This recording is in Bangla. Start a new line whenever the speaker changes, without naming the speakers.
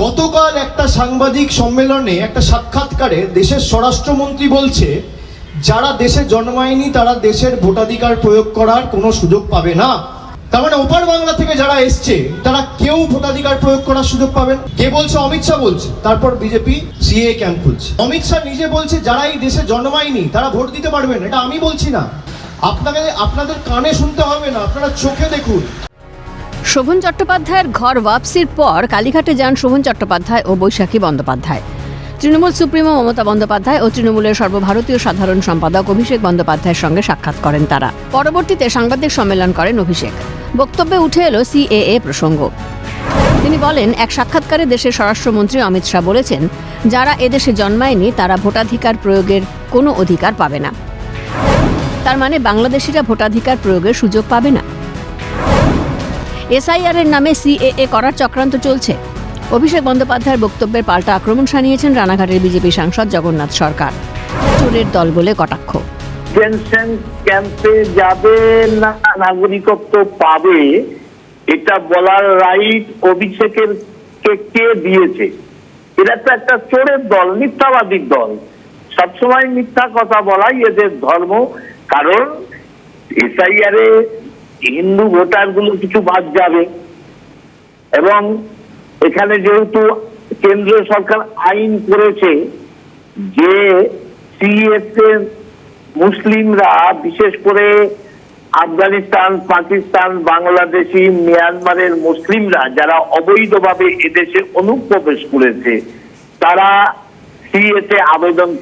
গতকাল একটা সাংবাদিক সম্মেলনে একটা সাক্ষাৎকারে দেশের স্বরাষ্ট্রমন্ত্রী বলছে, যারা দেশে জন্মায়নি তারা দেশের ভোটাধিকার প্রয়োগ করার কোনো সুযোগ পাবে না। তার মানে ওপার বাংলা থেকে যারা এসছে, তারা কেউ ভোটাধিকার প্রয়োগ করার সুযোগ পাবেন কে বলছে? অমিত শাহ বলছে। তারপর বিজেপি সিএ ক্যাম্প খুলছে। অমিত শাহ নিজে বলছে, যারা এই দেশে জন্মায়নি তারা ভোট দিতে পারবেন এটা আমি বলছি না। আপনাকে, আপনাদের কানে শুনতে হবে না। আপনারা চোখে দেখুন।
শোভন চট্টোপাধ্যায়ের ঘর ওয়াপসির পর কালীঘাটে যান শোভন চট্টোপাধ্যায় ও বৈশাখী বন্দ্যোপাধ্যায়। তৃণমূল সুপ্রিমো মমতা বন্দ্যোপাধ্যায় ও তৃণমূলের সর্বভারতীয় সাধারণ সম্পাদক অভিষেক বন্দ্যোপাধ্যায়ের সঙ্গে সাক্ষাৎ করেন তারা। পরবর্তীতে সাংবাদিক সম্মেলন করেন অভিষেক। বক্তব্যে উঠে এলো সিএএ প্রসঙ্গ। তিনি বলেন, এক সাক্ষাৎকারে দেশের স্বরাষ্ট্রমন্ত্রী অমিত শাহ বলেছেন, যারা এদেশে জন্মায়নি, তারা ভোটাধিকার প্রয়োগের কোনো অধিকার পাবে না। তার মানে বাংলাদেশিরা ভোটাধিকার প্রয়োগের সুযোগ পাবে না। এসআইআর এর নামে সিএএ করার চক্রান্ত চলছে। অভিষেক বন্দ্যোপাধ্যায়ের বক্তব্যের পাল্টা আক্রমণ শানিয়েছেন রানাঘাটের বিজেপি সাংসদ জগন্নাথ সরকার। চোরের দল বলে কটাক্ষ।
ডিটেনশন ক্যাম্পে যাবে না নাগরিকত্ব পাবে, এটা বলার রাইট অভিষেকের কে কে দিয়েছে? এরা তো একটা চোরের দল মিথ্যাবাদীর দল। সবসময় মিথ্যা কথা বলাই এদের ধর্ম, কারণ এসআইআর হিন্দু ভোটারগুলো কিছু বাদ যাবে। এবং এখানে যেহেতু কেন্দ্রীয় সরকার আইন করেছে যে সিএসএ মুসলিমরা, বিশেষ করে আফগানিস্তান, পাকিস্তান, বাংলাদেশি, মিয়ানমারের মুসলিমরা, যারা অবৈধভাবে এদেশে অনুপ্রবেশ করেছে, তারা সিএতে আবেদন